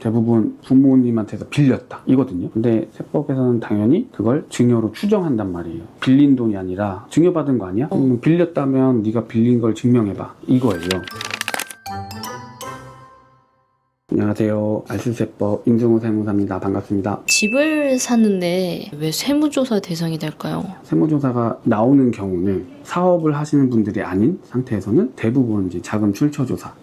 대부분 부모님한테서 빌렸다 이거든요. 근데 세법에서는 당연히 그걸 증여로 추정한단 말이에요. 빌린 돈이 아니라 증여받은 거 아니야? 어. 음, 빌렸다면 네가 빌린 걸 증명해봐 이거예요. 안녕하세요. 알쓸세법 임승호 세무사입니다. 반갑습니다. 집을 샀는데 왜 세무조사 대상이 될까요? 세무조사가 나오는 경우는 사업을 하시는 분들이 아닌 상태에서는 대부분 이제 자금 출처 조사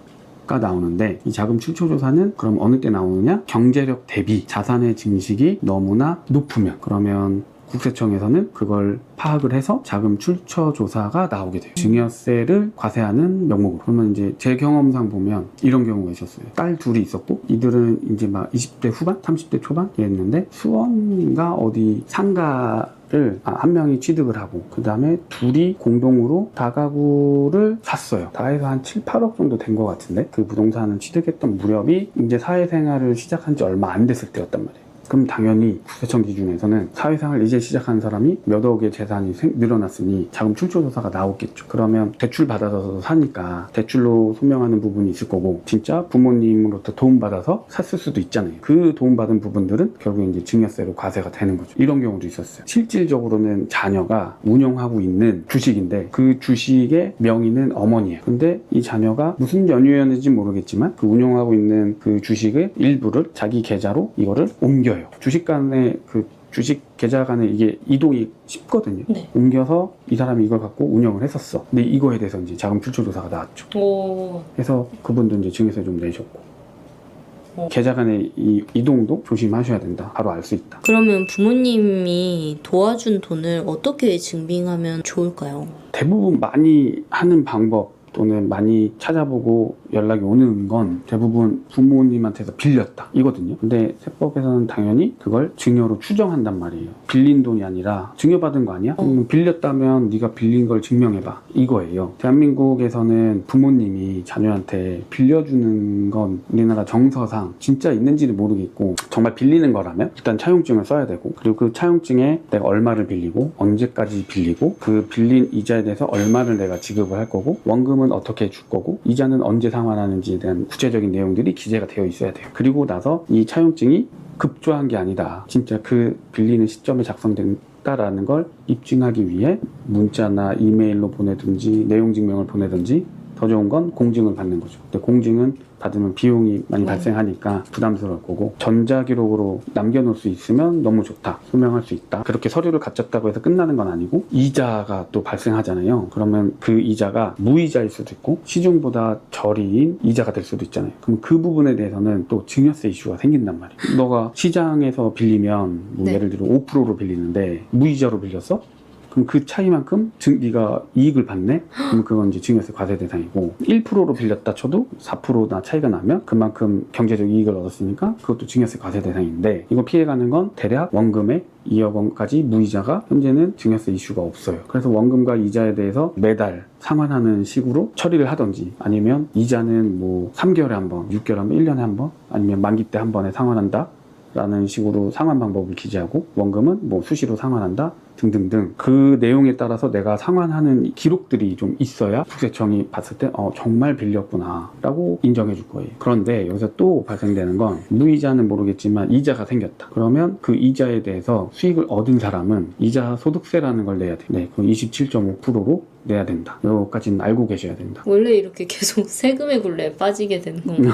가 나오는데 이 자금 출처 조사는 그럼 어느 때 나오느냐? 경제력 대비 자산의 증식이 너무나 높으면 그러면 국세청에서는 그걸 파악을 해서 자금 출처 조사가 나오게 돼요. 증여세를 과세하는 명목으로. 그러면 이제 제 경험상 보면 이런 경우가 있었어요. 딸 둘이 있었고 이들은 이제 막 20대 후반, 30대 초반이었는데 수원인가 어디 상가 를 아, 한 명이 취득을 하고 그 다음에 둘이 공동으로 다가구를 샀어요. 다 해서 한 7, 8억 정도 된 것 같은데 그 부동산을 취득했던 무렵이 이제 사회생활을 시작한 지 얼마 안 됐을 때였단 말이에요. 그럼 당연히 국세청 기준에서는 사회생활 이제 시작한 사람이 몇 억의 재산이 생- 늘어났으니 자금 출처 조사가 나오겠죠. 그러면 대출 받아서 사니까 대출로 소명하는 부분이 있을 거고 진짜 부모님으로부터 도움 받아서 샀을 수도 있잖아요. 그 도움 받은 부분들은 결국 이제 증여세로 과세가 되는 거죠. 이런 경우도 있었어요. 실질적으로는 자녀가 운영하고 있는 주식인데 그 주식의 명의는 어머니예요. 근데 이 자녀가 무슨 연유였는지 모르겠지만 그 운영하고 있는 그 주식의 일부를 자기 계좌로 이거를 옮겨요. 주식 간의 그 주식 계좌 간에 이게 이동이 쉽거든요. 네. 옮겨서 이 사람이 이걸 갖고 운영을 했었어. 근데 이거에 대해서 이제 자금 출처 조사가 나왔죠. 오, 그래서 그분도 이제 증여세 좀 내셨고. 어. 계좌 간의 이 이동도 조심하셔야 된다. 바로 알 수 있다. 그러면 부모님이 도와준 돈을 어떻게 증빙하면 좋을까요? 대부분 많이 하는 방법 또는 많이 찾아보고 연락이 오는 건 대부분 부모님한테서 빌렸다 이거든요. 근데 세법에서는 당연히 그걸 증여로 추정한단 말이에요. 빌린 돈이 아니라 증여받은 거 아니야? 어. 음, 빌렸다면 네가 빌린 걸 증명해봐 이거예요. 대한민국에서는 부모님이 자녀한테 빌려주는 건 우리나라 정서상 진짜 있는지는 모르겠고 정말 빌리는 거라면 일단 차용증을 써야 되고 그리고 그 차용증에 내가 얼마를 빌리고 언제까지 빌리고 그 빌린 이자에 대해서 얼마를 내가 지급을 할 거고 원금은 어떻게 줄 거고 이자는 언제 상환하는지에 대한 구체적인 내용들이 기재가 되어 있어야 돼요. 그리고 나서 이 차용증이 급조한 게 아니다. 진짜 그 빌리는 시점에 작성됐다라는 걸 입증하기 위해 문자나 이메일로 보내든지 내용 증명을 보내든지 더 좋은 건 공증을 받는 거죠. 근데 공증은 받으면 비용이 많이 네. 발생하니까 부담스러울 거고 전자기록으로 남겨놓을 수 있으면 너무 좋다. 소명할 수 있다. 그렇게 서류를 갖췄다고 해서 끝나는 건 아니고 이자가 또 발생하잖아요. 그러면 그 이자가 무이자일 수도 있고 시중보다 저리인 이자가 될 수도 있잖아요. 그럼 그 부분에 대해서는 또 증여세 이슈가 생긴단 말이에요. 너가 시장에서 빌리면 뭐 네. 예를 들어 5%로 빌리는데 무이자로 빌렸어? 그럼 그 차이만큼 증, 네가 이익을 받네? 그럼 그건 이제 증여세 과세 대상이고 1%로 빌렸다 쳐도 4%나 차이가 나면 그만큼 경제적 이익을 얻었으니까 그것도 증여세 과세 대상인데 이거 피해가는 건 대략 원금의 2억 원까지 무이자가 현재는 증여세 이슈가 없어요. 그래서 원금과 이자에 대해서 매달 상환하는 식으로 처리를 하던지 아니면 이자는 뭐 3개월에 한 번, 6개월에 한 번, 1년에 한 번 아니면 만기 때 한 번에 상환한다 라는 식으로 상환 방법을 기재하고 원금은 뭐 수시로 상환한다 등등등 그 내용에 따라서 내가 상환하는 기록들이 좀 있어야 국세청이 봤을 때 어, 정말 빌렸구나 라고 인정해 줄 거예요. 그런데 여기서 또 발생되는 건 무이자는 모르겠지만 이자가 생겼다. 그러면 그 이자에 대해서 수익을 얻은 사람은 이자 소득세라는 걸 내야 돼. 네, 그 27.5%로 내야 된다. 여기까지는 알고 계셔야 된다. 원래 이렇게 계속 세금의 굴레에 빠지게 되는 건가요?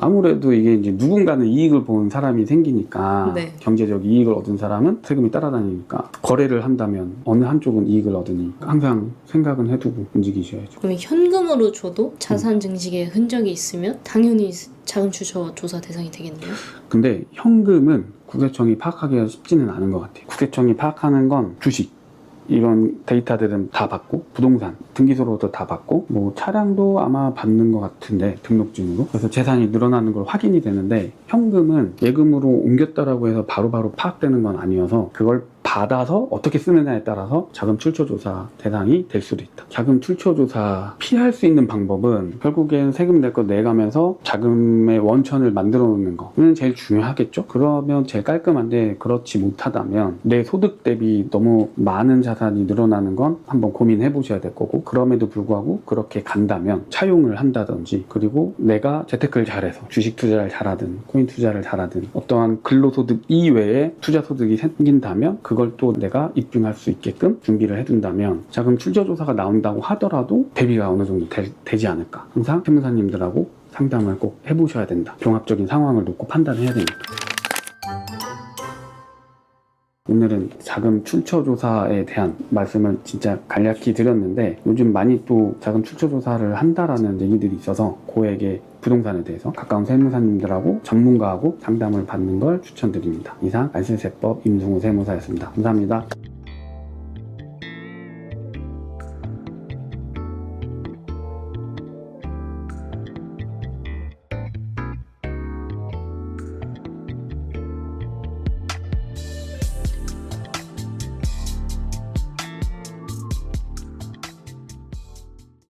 아무래도 이게 이제 누군가는 이익을 본 사람이 생기니까 네. 경제적 이익을 얻은 사람은 세금이 따라다니니까 거래를 한다면 어느 한쪽은 이익을 얻으니 항상 생각은 해두고 움직이셔야죠. 그러면 현금으로 줘도 자산 증식의 흔적이 있으면 당연히 자금 추처 조사 대상이 되겠네요. 근데 현금은 국세청이 파악하기가 쉽지는 않은 것 같아요. 국세청이 파악하는 건 주식 이런 데이터들은 다 받고 부동산 등기소로도 다 받고 뭐 차량도 아마 받는 것 같은데 등록증으로. 그래서 재산이 늘어나는 걸 확인이 되는데 현금은 예금으로 옮겼다라고 해서 바로바로 파악되는 건 아니어서 그걸 받아서 어떻게 쓰느냐에 따라서 자금 출처 조사 대상이 될 수도 있다. 자금 출처 조사 피할 수 있는 방법은 결국엔 세금 낼 거 내가면서 자금의 원천을 만들어 놓는 거는 제일 중요하겠죠. 그러면 제일 깔끔한데 그렇지 못하다면 내 소득 대비 너무 많은 자산이 늘어나는 건 한번 고민해 보셔야 될 거고 그럼에도 불구하고 그렇게 간다면 차용을 한다든지 그리고 내가 재테크를 잘해서 주식 투자를 잘하든 코인 투자를 잘하든 어떠한 근로소득 이외에 투자 소득이 생긴다면 그걸 또 내가 입증할 수 있게끔 준비를 해둔다면 자금 출처 조사가 나온다고 하더라도 대비가 어느 정도 되, 되지 않을까. 항상 세무사님들하고 상담을 꼭 해보셔야 된다. 종합적인 상황을 놓고 판단해야 됩니다. 오늘은 자금 출처 조사에 대한 말씀을 진짜 간략히 드렸는데 요즘 많이 또 자금 출처 조사를 한다라는 얘기들이 있어서 고액의 부동산에 대해서 가까운 세무사님들하고 전문가하고 상담을 받는 걸 추천드립니다. 이상 안실세법 임승우 세무사였습니다. 감사합니다.